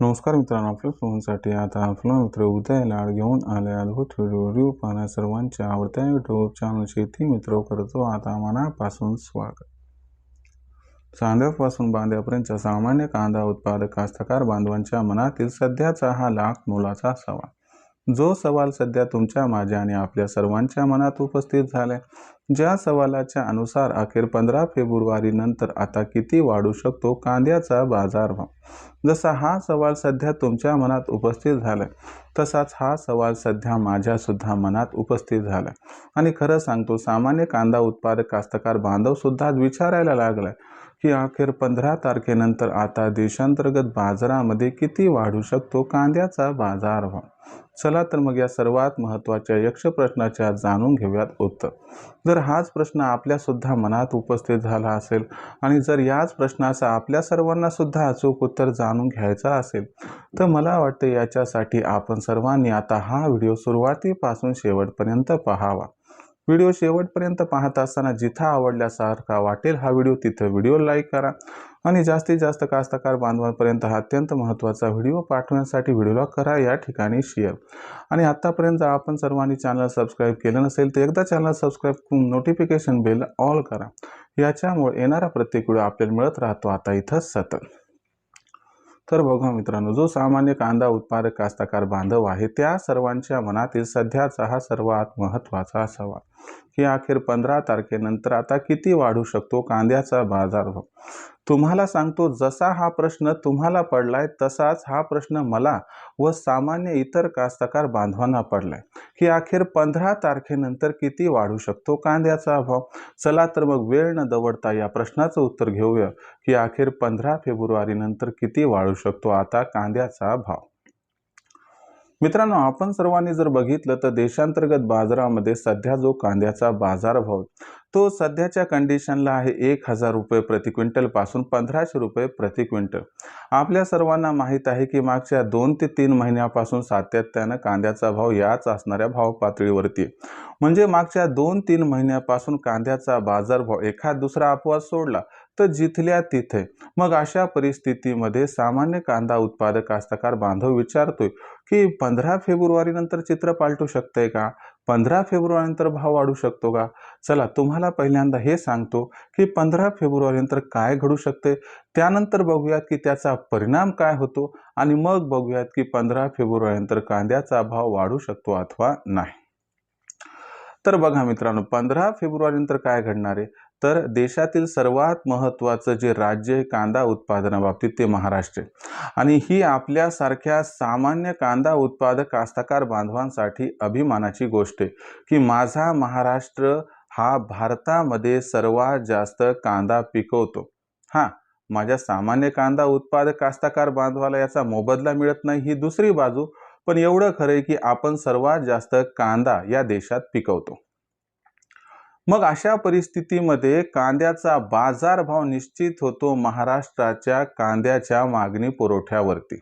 नमस्कार मित्रांनो आपल्या फोनसाठी आता आपला मित्र उदय लाड घेऊन आले अद्भुत व्हिडिओ पाहण्या सर्वांच्या आवडत्या युट्यूब चॅनल शेती मित्र करतो. आता मनापासून स्वागत. चांद्यापासून बांध्यापर्यंतच्या सामान्य कांदा उत्पादक कास्तकार बांधवांच्या मनातील सध्याचा हा लाख मोलाचा सवाल. जो सवाल सध्या तुमच्या माझ्या आणि आपल्या सर्वांच्या मनात उपस्थित झाला ज्या सवालाच्या अनुसार अखेर पंधरा फेब्रुवारीनंतर आता किती वाढू शकतो कांद्याचा बाजारभाव जसा हा सवाल सध्या तुमच्या मनात उपस्थित झालाय तसाच हा सवाल सध्या माझ्यासुद्धा मनात उपस्थित झालाय. आणि खरं सांगतो सामान्य कांदा उत्पादक कास्तकार बांधवसुद्धा विचारायला लागलाय की अखेर पंधरा तारखेनंतर आता देशांतर्गत बाजारामध्ये किती वाढू शकतो कांद्याचा बाजारभाव चला तर मग या सर्वात महत्त्वाच्या यक्ष प्रश्नाच्या जाणून घेऊयात उत्तर. जर हाच प्रश्न आपल्यासुद्धा मनात उपस्थित झाला असेल आणि जर याच प्रश्नाचा आपल्या सर्वांना सुद्धा अचूक उत्तर जाणून घ्यायचा असेल तर मला वाटतं याच्यासाठी आपण सर्वांनी आता हा व्हिडिओ सुरुवातीपासून शेवटपर्यंत पाहावा. व्हिडिओ शेवटपर्यंत पाहत असताना जिथं आवडल्यासारखा वाटेल हा व्हिडिओ तिथं व्हिडिओ लाईक करा. आणि जास्तीत जास्त कास्तकार बांधवांपर्यंत हा अत्यंत महत्त्वाचा व्हिडिओ पाठवण्यासाठी व्हिडिओला करा या ठिकाणी शेअर. आणि आत्तापर्यंत आपण सर्वांनी चॅनल सबस्क्राईब केलं नसेल तर एकदा चॅनल सबस्क्राईब करून नोटिफिकेशन बेल ऑल करा. याच्यामुळे येणारा प्रत्येक व्हिडिओ आपल्याला मिळत राहतो. आता इथं सतत. तर बघा मित्रांनो जो सामान्य कांदा उत्पादक कास्तकार बांधव आहे त्या सर्वांच्या मनातील सध्याचा हा सर्वात महत्त्वाचा सवाल. की अखेर पंधरा तारखेनंतर आता किती वाढू शकतो कांद्याचा बाजारभाव तुम्हाला सांगतो जसा हा प्रश्न तुम्हाला पडलाय तसाच हा प्रश्न मला व सामान्य इतर कास्तकार बांधवांना पडलाय की अखेर पंधरा तारखेनंतर किती वाढू शकतो कांद्याचा भाव? चला तर मग वेळ न दवडता या प्रश्नाचं उत्तर घेऊया की अखेर पंधरा फेब्रुवारीनंतर किती वाढू शकतो आता कांद्याचा भाव? मित्रांनो आपण सर्वांनी जर बघितलं तर देशांतर्गत बाजारामध्ये सध्या जो कांद्याचा बाजारभाव तो सध्याच्या कंडिशनला आहे एक हजार रुपये प्रति क्विंटलपासून पंधराशे रुपये प्रति क्विंटल. आपल्या सर्वांना माहीत आहे की मागच्या दोन ते तीन महिन्यापासून सातत्यानं कांद्याचा भाव याच असणाऱ्या भाव पातळीवरती म्हणजे मागच्या दोन तीन महिन्यापासून कांद्याचा बाजारभाव एखाद दुसरा अपवाद सोडला तर जिथल्या तिथे. मग अशा परिस्थितीमध्ये सामान्य कांदा उत्पादक कास्तकार बांधव विचारतोय की पंधरा फेब्रुवारीनंतर चित्र पालटू शकतंय का? पंधरा फेब्रुवारीनंतर भाव वाढू शकतो का? चला तुम्हाला पहिल्यांदा हे सांगतो की पंधरा फेब्रुवारीनंतर काय घडू शकते? त्यानंतर बघूयात की त्याचा परिणाम काय होतो आणि मग बघूयात की पंधरा फेब्रुवारीनंतर कांद्याचा भाव वाढू शकतो अथवा नाही. तर बघा मित्रांनो पंधरा फेब्रुवारीनंतर काय घडणार आहे? तर देशातील सर्वात महत्त्वाचं जे राज्य आहे कांदा उत्पादनाबाबतीत ते महाराष्ट्र आहे. आणि ही आपल्यासारख्या सामान्य कांदा उत्पादक कास्तकार बांधवांसाठी अभिमानाची गोष्ट आहे की माझा महाराष्ट्र हा भारतामध्ये सर्वात जास्त कांदा पिकवतो. हां माझ्या सामान्य कांदा उत्पादक कास्तकार बांधवाला याचा मोबदला मिळत नाही ही दुसरी बाजू. पण एवढं खरं आहे की आपण सर्वात जास्त कांदा या देशात पिकवतो. मग अशा परिस्थितीमध्ये कांद्याचा बाजारभाव निश्चित होतो महाराष्ट्राच्या कांद्याच्या मागणी पुरवठ्यावरती.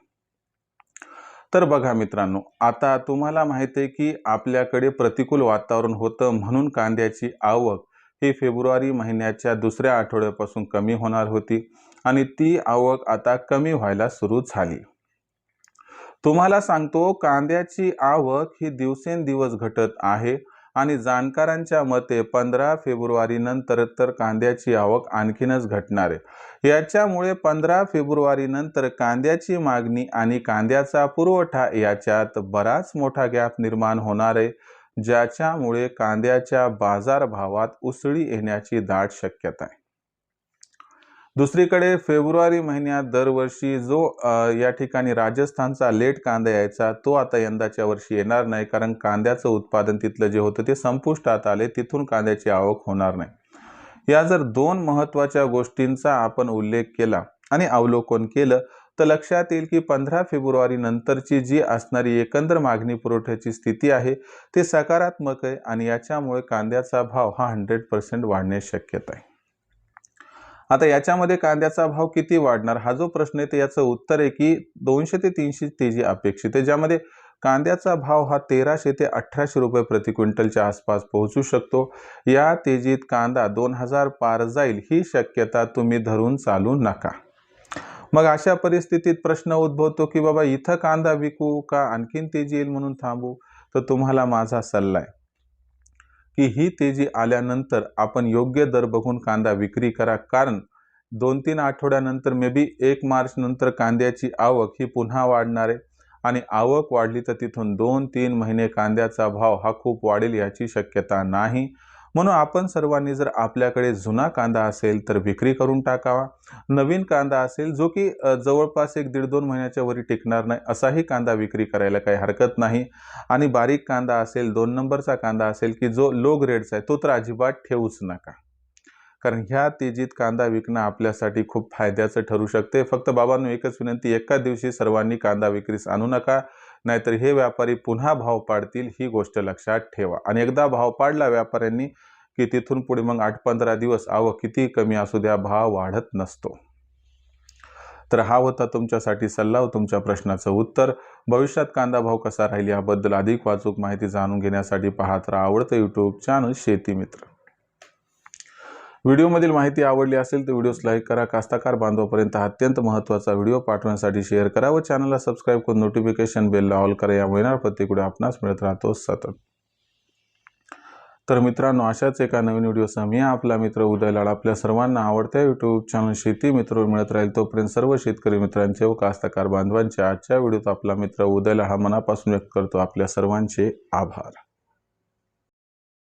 तर बघा मित्रांनो आता तुम्हाला माहिती आहे की आपल्याकडे प्रतिकूल वातावरण होतं म्हणून कांद्याची आवक ही फेब्रुवारी महिन्याच्या दुसऱ्या आठवड्यापासून कमी होणार होती आणि ती आवक आता कमी व्हायला सुरू झाली. तुम्हाला सांगतो कांद्याची आवक ही दिवसेंदिवस घटत आहे आणि जाणकारांच्या मते पंधरा फेब्रुवारीनंतर तर कांद्याची आवक आणखीनच घटणार आहे. याच्यामुळे पंधरा फेब्रुवारीनंतर कांद्याची मागणी आणि कांद्याचा पुरवठा याच्यात बराच मोठा गॅप निर्माण होणार आहे ज्याच्यामुळे कांद्याच्या बाजारभावात उसळी येण्याची दाट शक्यता आहे. दुसरीकडे फेब्रुवारी महिन्यात दरवर्षी जो या ठिकाणी राजस्थानचा लेट कांदा यायचा तो आता यंदाच्या वर्षी येणार नाही कारण कांद्याचं उत्पादन तिथलं जे होतं ते संपुष्टात आले तिथून कांद्याची आवक होणार नाही. या जर दोन महत्त्वाच्या गोष्टींचा आपण उल्लेख केला आणि अवलोकन केलं तर लक्षात येईल की पंधरा फेब्रुवारी नंतरची जी असणारी एकंदर मागणी पुरवठ्याची स्थिती आहे ते सकारात्मक आहे आणि याच्यामुळे कांद्याचा भाव हा हंड्रेड पर्सेंट वाढण्याची शक्यता आहे. आता याच्यामध्ये कांद्याचा भाव किती वाढणार? हा जो प्रश्न आहे ते याचं उत्तर आहे की दोनशे ते तीनशे तेजी अपेक्षित आहे. ज्यामध्ये कांद्याचा भाव हा तेराशे ते अठराशे रुपये प्रति क्विंटलच्या आसपास पोहोचू शकतो. या तेजीत कांदा दोन हजार पार जाईल ही शक्यता तुम्ही धरून चालू नका. मग अशा परिस्थितीत प्रश्न उद्भवतो की बाबा इथं कांदा विकू का आणखीन तेजी येईल म्हणून थांबू? तर तुम्हाला माझा सल्ला आहे. की ही तेजी आल्यानंतर आपण योग्य दर बघून कांदा विक्री करा. कारण दोन तीन आठवड्यानंतर मे बी एक मार्च नंतर कांद्याची आवक ही पुन्हा वाढणार आहे. आणि आवक वाढली तर तिथून दोन तीन महिने कांद्याचा भाव हा खूप वाढेल याची शक्यता नाही. म्हणून आपण सर्वांनी जर आपल्याकडे जुना कांदा असेल तर विक्री करून टाकावा. नवीन कांदा असेल जो की जवळपास एक दीड दोन महिन्याच्या वरी टिकणार नाही असाही कांदा विक्री करायला काही हरकत नाही. आणि बारीक कांदा असेल दोन नंबरचा कांदा असेल की जो लो ग्रेडचा आहे तो तर अजिबात ठेवूच नका. कारण ह्या तेजीत कांदा विकणं आपल्यासाठी खूप फायद्याचं ठरू शकते. फक्त बाबांनो एकच विनंती एका दिवशी सर्वांनी कांदा विक्रीस आणू नका. नाहीतर हे व्यापारी पुन्हा भाव पाडतील ही गोष्ट लक्षात ठेवा. आणि एकदा भाव पाडला व्यापाऱ्यांनी की तिथून पुढे मग आठ पंधरा दिवस आवक किती कमी असू द्या भाव वाढत नसतो. तर हा होता तुमच्यासाठी सल्ला व तुमच्या प्रश्नाचं उत्तर. भविष्यात कांदा भाव कसा राहील याबद्दल अधिक वाचूक माहिती जाणून घेण्यासाठी पाहत राहा आवडतं यूट्यूब चॅनल शेती मित्र. व्हिडिओमधील माहिती आवडली असेल तर व्हिडिओस लाईक करा कास्ताकार बांधवापर्यंत अत्यंत महत्त्वाचा व्हिडिओ पाठवण्यासाठी शेअर करा व चॅनलला सबस्क्राईब करून नोटिफिकेशन बेलला ऑल करा. या महिन्यावर प्रत्येक आपणास मिळत राहतो सतत. तर मित्रांनो अशाच एका नवीन व्हिडिओसह मी आपला मित्र उदय लाड आपल्या सर्वांना आवडत्या यूट्यूब चॅनल शेती मित्र मिळत राहील तोपर्यंत सर्व शेतकरी मित्रांचे व कास्तकार बांधवांचे आजच्या व्हिडिओत आपला मित्र उदयला हा मनापासून व्यक्त करतो. आपल्या सर्वांचे आभार.